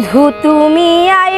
বন্ধু তুমি আই